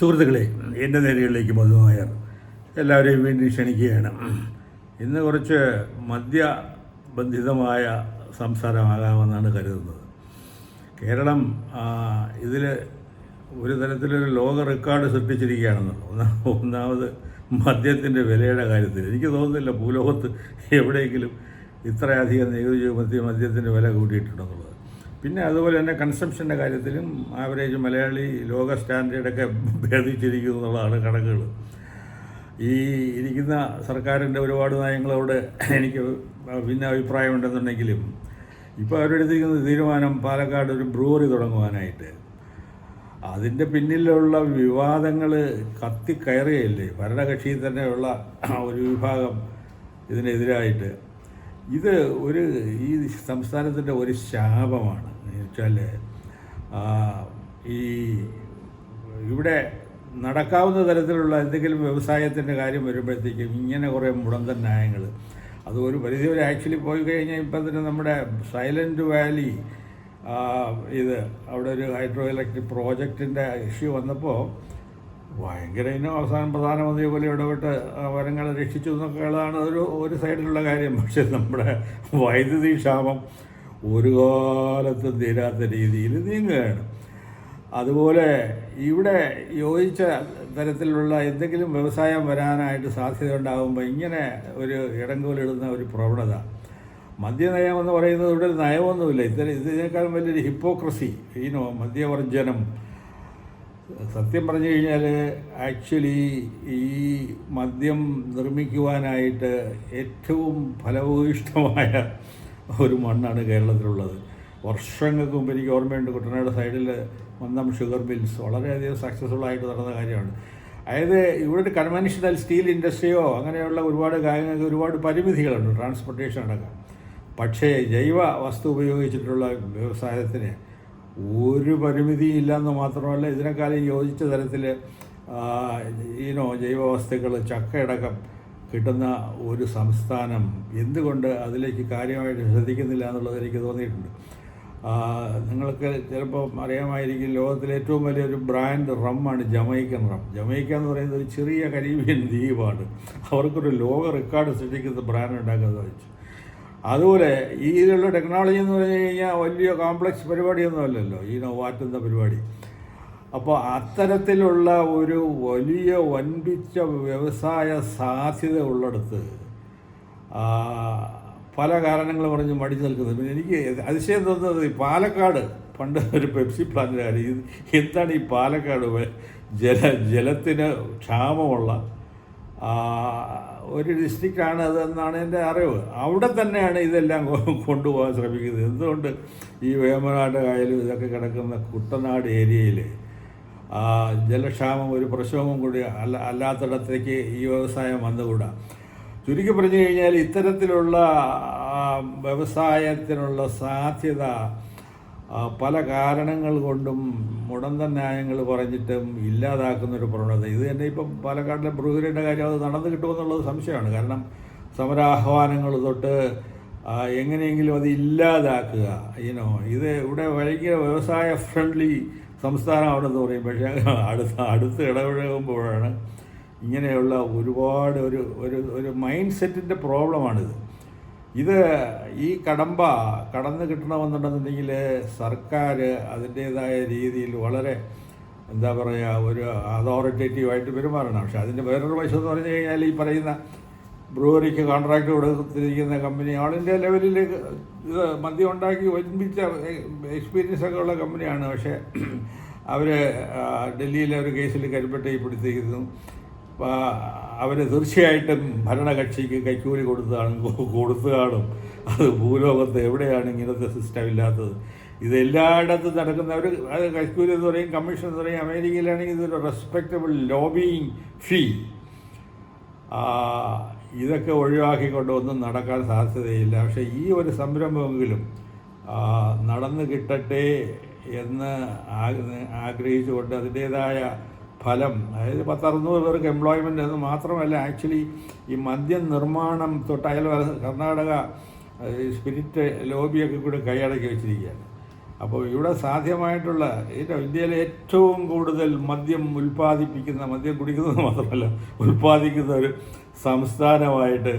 സുഹൃത്തുക്കളെ എന്റെ നേരുകളിലേക്ക് മധുനായർ എല്ലാവരെയും വീണ്ടും ക്ഷണിക്കുകയാണ്. ഇന്ന് കുറച്ച് മദ്യബന്ധിതമായ സംസാരമാകാമെന്നാണ് കരുതുന്നത്. കേരളം ഇതിൽ ഒരു തരത്തിലൊരു ലോക റെക്കോർഡ് സൃഷ്ടിച്ചിരിക്കുകയാണെന്ന് ഒന്നാ ഒന്നാമത് മദ്യത്തിന്റെ വിലയുടെ കാര്യത്തിൽ. എനിക്ക് തോന്നുന്നില്ല ഭൂലോകത്ത് എവിടെയെങ്കിലും ഇത്രയധികം നികുതി ചുമത്തി മദ്യത്തിന്റെ വില കൂട്ടിയിട്ടുണ്ടെന്നുള്ളത്. പിന്നെ അതുപോലെ തന്നെ കൺസംഷന്റെ കാര്യത്തിലും ആവറേജ് മലയാളി ലോക സ്റ്റാൻഡേർഡൊക്കെ ഭേദിച്ചിരിക്കുന്നു എന്നുള്ളതാണ് കണക്കുകൾ. ഈ ഇരിക്കുന്ന സർക്കാരിന്റെ ഒരുപാട് നയങ്ങളോട് എനിക്ക് ഭിന്ന അഭിപ്രായമുണ്ടെന്നുണ്ടെങ്കിലും ഇപ്പോൾ അവരെടുത്തിരിക്കുന്ന തീരുമാനം പാലക്കാട് ഒരു ബ്രൂവറി തുടങ്ങുവാനായിട്ട്. അതിന്റെ പിന്നിലുള്ള വിവാദങ്ങൾ കത്തിക്കയറുകയല്ലേ? ഭരണകക്ഷിയിൽ തന്നെയുള്ള ഒരു വിഭാഗം ഇതിനെതിരായിട്ട്. ഇത് ഒരു ഈ സംസ്ഥാനത്തിന്റെ ഒരു ശാപമാണ്. വെച്ചാൽ ഈ ഇവിടെ നടക്കാവുന്ന തരത്തിലുള്ള എന്തെങ്കിലും വ്യവസായത്തിന്റെ കാര്യം വരുമ്പോഴത്തേക്കും ഇങ്ങനെ കുറേ മുടന്തൻ ന്യായങ്ങൾ അത് ഒരു പരിധി വരെ ആക്ച്വലി പോയി കഴിഞ്ഞാൽ ഇപ്പം തന്നെ നമ്മുടെ സൈലന്റ് വാലി ഇത് അവിടെ ഒരു ഹൈഡ്രോ ഇലക്ട്രിക് പ്രോജക്റ്റിന്റെ ഇഷ്യൂ വന്നപ്പോൾ ഭയങ്കര ഇന്നും അവസാനം പ്രധാനമന്ത്രി പോലെ ഇടപെട്ട് വരങ്ങളെ രക്ഷിച്ചു എന്നൊക്കെയുള്ളതാണ് ഒരു ഒരു സൈഡിലുള്ള കാര്യം. പക്ഷേ നമ്മുടെ വൈദ്യുതി ക്ഷാമം ഒരു കാലത്തും തീരാത്ത രീതിയിൽ നീങ്ങുകയാണ്. അതുപോലെ ഇവിടെ യോജിച്ച തരത്തിലുള്ള എന്തെങ്കിലും വ്യവസായം വരാനായിട്ട് സാധ്യത ഉണ്ടാകുമ്പോൾ ഇങ്ങനെ ഒരു ഇടങ്കോലിടുന്ന ഒരു പ്രവണത. മദ്യനയം എന്ന് പറയുന്നത് ഇവിടെ ഒരു നയമൊന്നുമില്ല. ഇത്തരം ഇതിനേക്കാളും വലിയൊരു ഹിപ്പോക്രസി ഈനോ മദ്യവർജനം സത്യം പറഞ്ഞു കഴിഞ്ഞാൽ ആക്ച്വലി ഈ മദ്യം നിർമ്മിക്കുവാനായിട്ട് ഏറ്റവും ഫലഭൂയിഷ്ടമായ ഒരു മണ്ണാണ് കേരളത്തിലുള്ളത്. വർഷങ്ങൾക്ക് മുമ്പ് എനിക്ക് ഓർമ്മയുണ്ട് കുട്ടനാട് സൈഡിൽ മന്ദം ഷുഗർ മിൽസ്. വളരെയധികം സക്സസ്ഫുൾ ആയിട്ട് നടന്ന കാര്യമാണ്. അതായത് ഇവിടെ കൺവെൻഷണൽ സ്റ്റീൽ ഇൻഡസ്ട്രിയോ അങ്ങനെയുള്ള ഒരുപാട് കാര്യങ്ങൾക്ക് ഒരുപാട് പരിമിതികളുണ്ട്. ട്രാൻസ്പോർട്ടേഷൻ അടക്കം. പക്ഷേ ജൈവ വസ്തു ഉപയോഗിച്ചിട്ടുള്ള വ്യവസായത്തിന് ഒരു പരിമിതിയില്ലെന്ന് മാത്രമല്ല ഇതിനേക്കാളും യോജിച്ച തരത്തിൽ ഈനോ ജൈവവസ്തുക്കൾ ചക്കയടക്കം കിട്ടുന്ന ഒരു സംസ്ഥാനം എന്തുകൊണ്ട് അതിലേക്ക് കാര്യമായിട്ട് ശ്രദ്ധിക്കുന്നില്ല എന്നുള്ളത് എനിക്ക് തോന്നിയിട്ടുണ്ട്. നിങ്ങൾക്ക് ചിലപ്പോൾ അറിയാമായിരിക്കും ലോകത്തിലെ ഏറ്റവും വലിയൊരു ബ്രാൻഡ് റമ്മാണ് ജമൈക്കൻ റം. ജമൈക്ക എന്ന് പറയുന്നത് ഒരു ചെറിയ കരീബിയൻ ദ്വീപാണ്. അവർക്കൊരു ലോക റെക്കോർഡ് സൃഷ്ടിക്കുന്ന ബ്രാൻഡ് ഉണ്ടാക്കാൻ സാധിച്ചു അതുപോലെ ഇതിലുള്ള ടെക്നോളജി എന്ന് പറഞ്ഞു കഴിഞ്ഞാൽ വലിയ കോംപ്ലക്സ് പരിപാടിയൊന്നും അല്ലല്ലോ. ഈ വാറ്റുന്ന പരിപാടി. അപ്പോൾ അത്തരത്തിലുള്ള ഒരു വലിയ വൻപിച്ച വ്യവസായ സാധ്യത ഉള്ളിടത്ത് പല കാരണങ്ങൾ പറഞ്ഞ് മടിച്ചു നിൽക്കുന്നത്. പിന്നെ എനിക്ക് അതിശയം തോന്നുന്നത് പാലക്കാട് പണ്ട് ഒരു പെപ്സി പ്ലാന്റിന്റെ കാര്യം. എന്താണ് ഈ പാലക്കാട്? ജല ജലത്തിന് ക്ഷാമമുള്ള ഒരു ഡിസ്ട്രിക്റ്റാണ് അതെന്നാണ് എന്റെ അറിവ്. അവിടെ തന്നെയാണ് ഇതെല്ലാം കൊണ്ടുപോകാൻ ശ്രമിക്കുന്നത്. എന്തുകൊണ്ട് ഈ വേമനാട് കായലും ഇതൊക്കെ കിടക്കുന്ന കുട്ടനാട് ഏരിയയിൽ ജലക്ഷാമം ഒരു പ്രശ്നവും കൂടി അല്ല അല്ലാത്തിടത്തേക്ക് ഈ വ്യവസായം വന്നുകൂടാ. ചുരുക്കി പറഞ്ഞു കഴിഞ്ഞാൽ ഇത്തരത്തിലുള്ള വ്യവസായത്തിനുള്ള സാധ്യത പല കാരണങ്ങൾ കൊണ്ടും മുടന്ത ന്യായങ്ങൾ പറഞ്ഞിട്ടും ഇല്ലാതാക്കുന്ന ഒരു പ്രവണത. ഇത് തന്നെ ഇപ്പം പാലക്കാടിലെ ബ്രൂഹരിയുടെ കാര്യം അത് നടന്നു കിട്ടുമെന്നുള്ളത് സംശയമാണ്. കാരണം സമരാഹ്വാനങ്ങൾ തൊട്ട് എങ്ങനെയെങ്കിലും അത് ഇല്ലാതാക്കുക ഇനോ ഇത് ഇവിടെ ഭയങ്കര വ്യവസായ ഫ്രണ്ട്ലി സംസ്ഥാനമാണെന്ന് പറയും. പക്ഷേ അടുത്ത അടുത്ത് ഇടപഴകുമ്പോഴാണ് ഇങ്ങനെയുള്ള ഒരുപാട് ഒരു ഒരു ഒരു മൈൻഡ് സെറ്റിന്റെ പ്രോബ്ലമാണിത് ഇത് ഈ കടമ്പ കടന്നു കിട്ടണമെന്നുണ്ടെന്നുണ്ടെങ്കിൽ സർക്കാർ അതിന്റേതായ രീതിയിൽ വളരെ എന്താ പറയുക ഒരു അതോറിറ്റേറ്റീവായിട്ട് പെരുമാറണം. പക്ഷേ അതിന്റെ വേറൊരു വശം എന്ന് പറഞ്ഞു കഴിഞ്ഞാൽ ഈ പറയുന്ന ബ്രൂവറിക്ക് കോൺട്രാക്ട് കൊടുത്തിരിക്കുന്ന കമ്പനി ഓൾ ഇന്ത്യ ലെവലിൽ ഇത് മദ്യം ഉണ്ടാക്കി ഒരുമിച്ച എക്സ്പീരിയൻസ് ഒക്കെ ഉള്ള കമ്പനിയാണ് പക്ഷേ അവർ ഡൽഹിയിലെ ഒരു കേസിൽ കരിപ്പെട്ടി പിടിച്ചിരിക്കുന്നു. അവർ തീർച്ചയായിട്ടും ഭരണകക്ഷിക്ക് കൈക്കൂലി കൊടുത്താണ് കൊടുത്തുകാണും അത് ഭൂലോകത്ത് എവിടെയാണ് ഇങ്ങനത്തെ സിസ്റ്റം ഇല്ലാത്തത്? ഇത് എല്ലായിടത്തും നടക്കുന്ന ഒരു അത് കൈക്കൂലി എന്ന് പറയും കമ്മീഷൻ എന്ന് പറയും അമേരിക്കയിലാണെങ്കിൽ ഇതൊരു റെസ്പെക്റ്റബിൾ ലോബിയിങ് ഫീ ഇതൊക്കെ ഒഴിവാക്കിക്കൊണ്ട് ഒന്നും നടക്കാൻ സാധ്യതയില്ല. പക്ഷേ ഈ ഒരു സംരംഭമെങ്കിലും നടന്നു കിട്ടട്ടെ എന്ന് ആഗ്രഹിച്ചുകൊണ്ട് അതിന്റേതായ ഫലം അതായത് പത്തറുന്നൂറ് പേർക്ക് എംപ്ലോയ്മെന്റ് എന്ന് മാത്രമല്ല ആക്ച്വലി ഈ മദ്യം നിർമ്മാണം തൊട്ട് അയൽ കർണാടക സ്പിരിറ്റ് ലോബിയൊക്കെ കൂടി കൈയടക്കി വെച്ചിരിക്കുകയാണ്. അപ്പോൾ ഇവിടെ സാധ്യമായിട്ടുള്ള ഇന്ത്യയിലെ ഏറ്റവും കൂടുതൽ മദ്യം ഉൽപ്പാദിപ്പിക്കുന്ന മദ്യം കുടിക്കുന്നത് മാത്രമല്ല ഉൽപ്പാദിക്കുന്ന ഒരു സംസ്ഥാനമായിട്ട്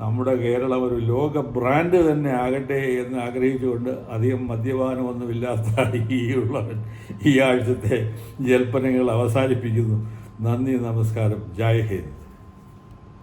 നമ്മുടെ കേരളം ഒരു ലോക ബ്രാൻഡ് തന്നെ ആകട്ടെ എന്ന് ആഗ്രഹിച്ചുകൊണ്ട് അധികം മദ്യപാനമൊന്നുമില്ലാത്ത ഈ ഉള്ള ഈ ആഴ്ചത്തെ ജൽപ്പനങ്ങൾ അവസാനിപ്പിക്കുന്നു. നന്ദി നമസ്കാരം. ജയ് ഹിന്ദ്.